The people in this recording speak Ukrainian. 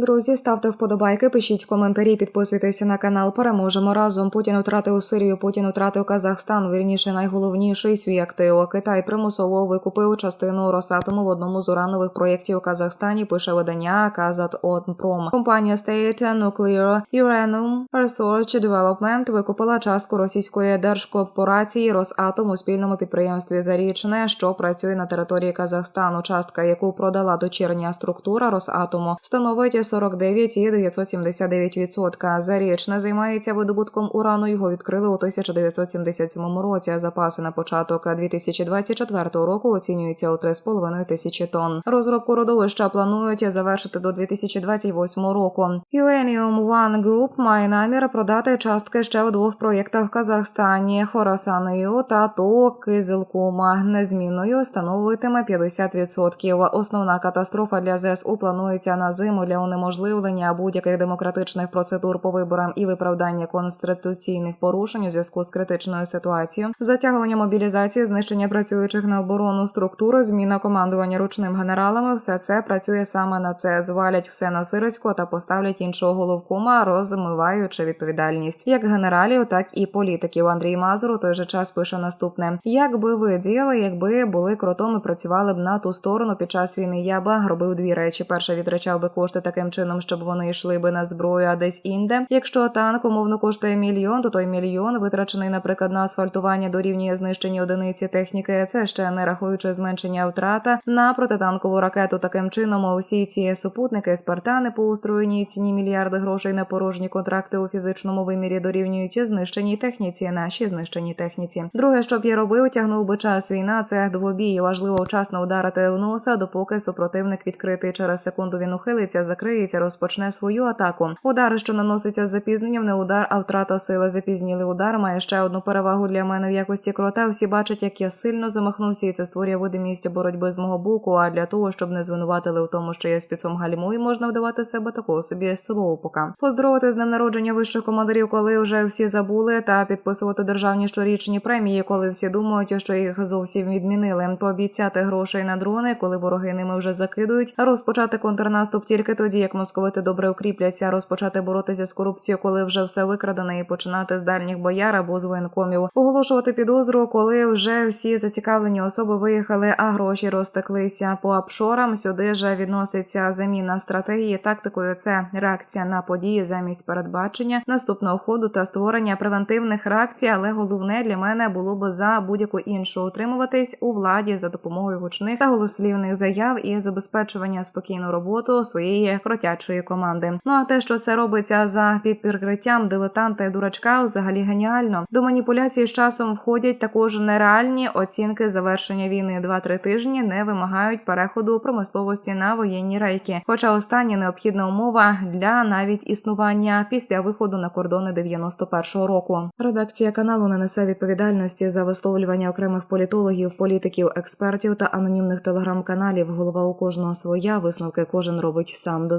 Друзі, ставте вподобайки, пишіть коментарі, підписуйтеся на канал. Переможемо разом. Путін втратив Сирію, Путін втратив Казахстан. Вірніше, найголовніший свій актив. Китай примусово викупив частину Росатому в одному з уранових проєктів у Казахстані. Пише видання Казатонпром. Компанія State Nuclear Uranium Research Development викупила частку російської держкорпорації Росатом у спільному підприємстві Зарічне, що працює на території Казахстану. Частка, яку продала дочірня структура Росатому, становить 49,979%. Зарічне займається видобутком урану. Його відкрили у 1977 році. Запаси на початок 2024 року оцінюються у 3,5 тисячі тонн. Розробку родовища планують завершити до 2028 року. Uranium One Group має намір продати частки ще у двох проєктах в Казахстані Хорасаною та ТО Кизилкума. Незмінною становитиме 50%. Основна катастрофа для ЗСУ планується на зиму для унеможливлення будь-яких демократичних процедур по виборам і виправдання конституційних порушень у зв'язку з критичною ситуацією, затягування мобілізації, знищення працюючих на оборону структури, зміна командування ручним генералами. Все це працює саме на це. Звалять все на сиросько та поставлять іншого головкома, розмиваючи відповідальність як генералів, так і політиків. Андрій Мазур у той же час пише наступне: як би ви діяли, якби були кротом і працювали б на ту сторону під час війни? Я би робив дві речі: перше відрачав би кошти таким чином, щоб вони йшли би на зброю, а десь інде. Якщо танк умовно коштує мільйон, то той мільйон витрачений, наприклад, на асфальтування дорівнює знищенні одиниці техніки. Це ще не рахуючи зменшення втрата на протитанкову ракету. Таким чином, усі ці супутники спартани по устроєній ціні мільярди грошей на порожні контракти у фізичному вимірі дорівнюють знищеній техніці, нашій знищеній техніці. Друге, що б я робив, тягнув би час війна. Це двобій. Важливо вчасно ударити в носа, допоки супротивник відкритий через секунду. Він ухилиться, закриється, розпочне свою атаку. Удари, що наноситься з запізненням, не удар, а втрата сили. Запізнілий удар має ще одну перевагу для мене в якості крота. Всі бачать, як я сильно замахнувся, і це створює видимість боротьби з мого боку. А для того, щоб не звинуватили у тому, що я спецом гальмую, можна вдавати себе такого собі словопока. Поздоровити з днем народження вищих командирів, коли вже всі забули, та підписувати державні щорічні премії, коли всі думають, що їх зовсім відмінили. Пообіцяти грошей на дрони, коли вороги ними вже закидують. Розпочати контрнаступ тільки тоді, як московити добре укріпляться, розпочати боротися з корупцією, коли вже все викрадене, і починати з дальніх бояр або з воєнкомів, оголошувати підозру, коли вже всі зацікавлені особи виїхали, а гроші розтеклися по апшорам. Сюди же відноситься заміна стратегії. Тактикою це реакція на події замість передбачення наступного ходу та створення превентивних реакцій. Але головне для мене було б за будь-яку іншу утримуватись у владі за допомогою гучних та голослівних заяв і забезпечування спокійну роботу своєї кротячої команди. Ну а те, що це робиться за під прикриттям дилетанта і дурачка, взагалі геніально. До маніпуляції з часом входять також нереальні оцінки завершення війни. Два-три тижні не вимагають переходу промисловості на воєнні рейки. Хоча остання необхідна умова для навіть існування після виходу на кордони 91-го року. Редакція каналу не несе відповідальності за висловлювання окремих політологів, політиків, експертів та анонімних телеграм-каналів. Голова у кожного своя висновки кожен робить сам. До